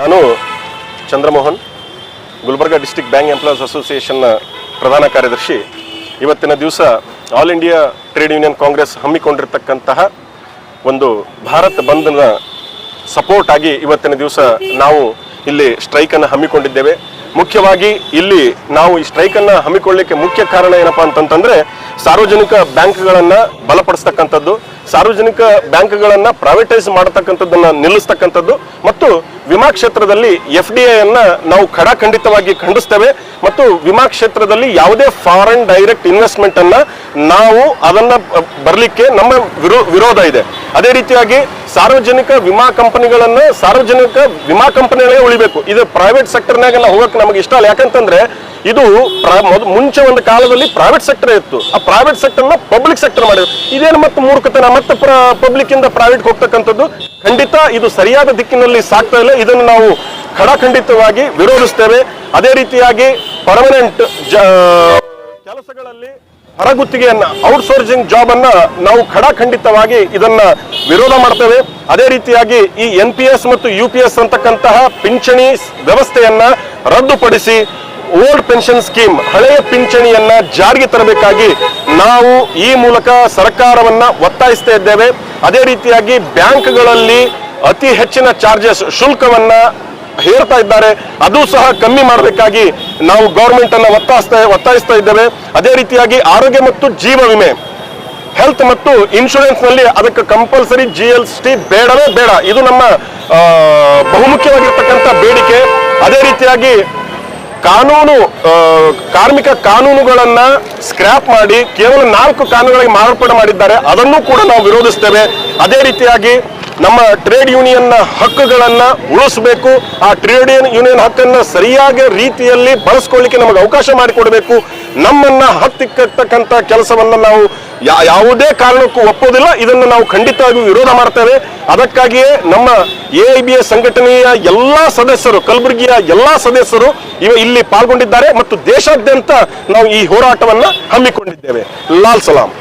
ನಾನು Chandramohan, Gulbarga district bank employees ಅಸೋಸಿಯೇಷನ್ನ ಪ್ರಧಾನ ಕಾರ್ಯದರ್ಶಿ. ಇವತ್ತಿನ ದಿವಸ all India trade union congress ಹಮ್ಮಿಕೊಂಡಿರ್ತಕ್ಕಂತಹ ಒಂದು ಭಾರತ್ ಬಂದ್ನ ಸಪೋರ್ಟ್ ಆಗಿ ಇವತ್ತಿನ ದಿವಸ ನಾವು ಇಲ್ಲಿ ಸ್ಟ್ರೈಕನ್ನು ಹಮ್ಮಿಕೊಂಡಿದ್ದೇವೆ. ಮುಖ್ಯವಾಗಿ ಇಲ್ಲಿ ನಾವು ಈ ಸ್ಟ್ರೈಕನ್ನು ಹಮ್ಮಿಕೊಳ್ಳಲಿಕ್ಕೆ ಮುಖ್ಯ ಕಾರಣ ಏನಪ್ಪಾ ಅಂತಂತಂದ್ರೆ ಸಾರ್ವಜನಿಕ ಬ್ಯಾಂಕ್ಗಳನ್ನು ಬಲಪಡಿಸ್ತಕ್ಕಂಥದ್ದು, ಸಾರ್ವಜನಿಕ ಬ್ಯಾಂಕ್ಗಳನ್ನು ಪ್ರೈವೇಟೈಸ್ ಮಾಡತಕ್ಕಂಥದ್ದನ್ನ ನಿಲ್ಲಿಸ್ತಕ್ಕಂಥದ್ದು ಮತ್ತು ವಿಮಾ ಕ್ಷೇತ್ರದಲ್ಲಿ ಎಫ್ ಡಿ ಐಯನ್ನು ನಾವು ಖಡಾಖಂಡಿತವಾಗಿ ಖಂಡಿಸ್ತೇವೆ ಮತ್ತು ವಿಮಾ ಕ್ಷೇತ್ರದಲ್ಲಿ ಯಾವುದೇ ಫಾರಿನ್ ಡೈರೆಕ್ಟ್ ಇನ್ವೆಸ್ಟ್ಮೆಂಟ್ ಅನ್ನ ನಾವು ಅದನ್ನ ಬರಲಿಕ್ಕೆ ನಮ್ಮ ವಿರೋ ವಿರೋಧ ಇದೆ. ಅದೇ ರೀತಿಯಾಗಿ ಸಾರ್ವಜನಿಕ ವಿಮಾ ಕಂಪನಿಗಳನ್ನ ಸಾರ್ವಜನಿಕ ವಿಮಾ ಕಂಪನಿಗಳೇ ಉಳಿಬೇಕು. ಇದು ಪ್ರೈವೇಟ್ ಸೆಕ್ಟರ್ನಾಗೆಲ್ಲ ಹೋಗಕ್ಕೆ ನಮಗೆ ಇಷ್ಟ ಇಲ್ಲ ಯಾಕಂತಂದ್ರೆ ಇದು ಮುಂಚೆ ಒಂದು ಕಾಲದಲ್ಲಿ ಪ್ರೈವೇಟ್ ಸೆಕ್ಟರ್ ಇತ್ತು. ಆ ಪ್ರೈವೇಟ್ ಸೆಕ್ಟರ್ನ ಪಬ್ಲಿಕ್ ಸೆಕ್ಟರ್ ಮಾಡಿದ್ರು. ಇದೇನು ಮತ್ತೆ ಮೂರ್ಖತನ? ಮತ್ತೆ ಪಬ್ಲಿಕ್ ಇಂದ ಪ್ರೈವೇಟ್ ಹೋಗ್ತಕ್ಕಂಥದ್ದು? ಖಂಡಿತ ಇದು ಸರಿಯಾದ ದಿಕ್ಕಿನಲ್ಲಿ ಸಾಕ್ತಾ ಇಲ್ಲ. ಇದನ್ನು ನಾವು ಖಡಾಖಂಡಿತವಾಗಿ ವಿರೋಧಿಸ್ತೇವೆ. ಅದೇ ರೀತಿಯಾಗಿ ಪರ್ಮನೆಂಟ್ ಕೆಲಸಗಳಲ್ಲಿ ಹೊರಗುತ್ತಿಗೆಯನ್ನ ಔಟ್ಸೋರ್ಸಿಂಗ್ ಜಾಬ್ ಅನ್ನ ನಾವು ಖಡಾಖಂಡಿತವಾಗಿ ಇದನ್ನ ವಿರೋಧ ಮಾಡ್ತೇವೆ. ಅದೇ ರೀತಿಯಾಗಿ ಈ ಎನ್ ಪಿ ಎಸ್ ಮತ್ತು ಯು ಪಿ ಎಸ್ ಅಂತಕ್ಕಂತಹ ಪಿಂಚಣಿ ವ್ಯವಸ್ಥೆಯನ್ನ ರದ್ದುಪಡಿಸಿ ಓಲ್ಡ್ ಪೆನ್ಷನ್ ಸ್ಕೀಮ್, ಹಳೆಯ ಪಿಂಚಣಿಯನ್ನ ಜಾರಿಗೆ ತರಬೇಕಾಗಿ ನಾವು ಈ ಮೂಲಕ ಸರ್ಕಾರವನ್ನ ಒತ್ತಾಯಿಸ್ತಾ ಇದ್ದೇವೆ. ಅದೇ ರೀತಿಯಾಗಿ ಬ್ಯಾಂಕ್ಗಳಲ್ಲಿ ಅತಿ ಹೆಚ್ಚಿನ ಚಾರ್ಜಸ್ ಶುಲ್ಕವನ್ನ ಹೇರ್ತಾ ಇದ್ದಾರೆ. ಅದು ಸಹ ಕಮ್ಮಿ ಮಾಡಬೇಕಾಗಿ ನಾವು ಗೌರ್ಮೆಂಟ್ ಅನ್ನ ಒತ್ತಾಯಿಸ್ತಾ ಒತ್ತಾಯಿಸ್ತಾ ಇದ್ದೇವೆ. ಅದೇ ರೀತಿಯಾಗಿ ಆರೋಗ್ಯ ಮತ್ತು ಜೀವ ವಿಮೆ. ಹೆಲ್ತ್ ಮತ್ತು ಇನ್ಶೂರೆನ್ಸ್ನಲ್ಲಿ ಅದಕ್ಕೆ ಕಂಪಲ್ಸರಿ ಜಿ ಎಲ್ ಟಿ ಬೇಡವೇ ಬೇಡ. ಇದು ನಮ್ಮ ಬಹುಮುಖ್ಯವಾಗಿರ್ತಕ್ಕಂಥ ಬೇಡಿಕೆ. ಅದೇ ರೀತಿಯಾಗಿ ಕಾನೂನು ಕಾರ್ಮಿಕ ಕಾನೂನುಗಳನ್ನ ಸ್ಕ್ರಾಪ್ ಮಾಡಿ ಕೇವಲ ನಾಲ್ಕು ಕಾನೂನುಗಳಿಗೆ ಮಾರ್ಪಾಡು ಮಾಡಿದ್ದಾರೆ. ಅದನ್ನು ಕೂಡ ನಾವು ವಿರೋಧಿಸ್ತೇವೆ. ಅದೇ ರೀತಿಯಾಗಿ ನಮ್ಮ ಟ್ರೇಡ್ ಯೂನಿಯನ್ನ ಹಕ್ಕುಗಳನ್ನ ಉಳಿಸಬೇಕು. ಆ ಟ್ರೇಡ್ ಯೂನಿಯನ್ ಹಕ್ಕನ್ನ ಸರಿಯಾದ ರೀತಿಯಲ್ಲಿ ಬಳಸ್ಕೊಳ್ಳಿಕ್ಕೆ ನಮಗೆ ಅವಕಾಶ ಮಾಡಿಕೊಡಬೇಕು. ನಮ್ಮನ್ನ ಹತ್ತಿಕ್ಕತಕ್ಕಂಥ ಕೆಲಸವನ್ನ ನಾವು ಯಾವುದೇ ಕಾರಣಕ್ಕೂ ಒಪ್ಪೋದಿಲ್ಲ ಇದನ್ನು ನಾವು ಖಂಡಿತವಾಗಿಯೂ ವಿರೋಧ ಮಾಡ್ತೇವೆ. ಅದಕ್ಕಾಗಿಯೇ ನಮ್ಮ ಎ ಸಂಘಟನೆಯ ಎಲ್ಲಾ ಸದಸ್ಯರು, ಕಲಬುರಗಿಯ ಎಲ್ಲಾ ಸದಸ್ಯರು ಇವ ಇಲ್ಲಿ ಪಾಲ್ಗೊಂಡಿದ್ದಾರೆ ಮತ್ತು ದೇಶಾದ್ಯಂತ ನಾವು ಈ ಹೋರಾಟವನ್ನ ಹಮ್ಮಿಕೊಂಡಿದ್ದೇವೆ. ಲಾಲ್ ಸಲಾಂ.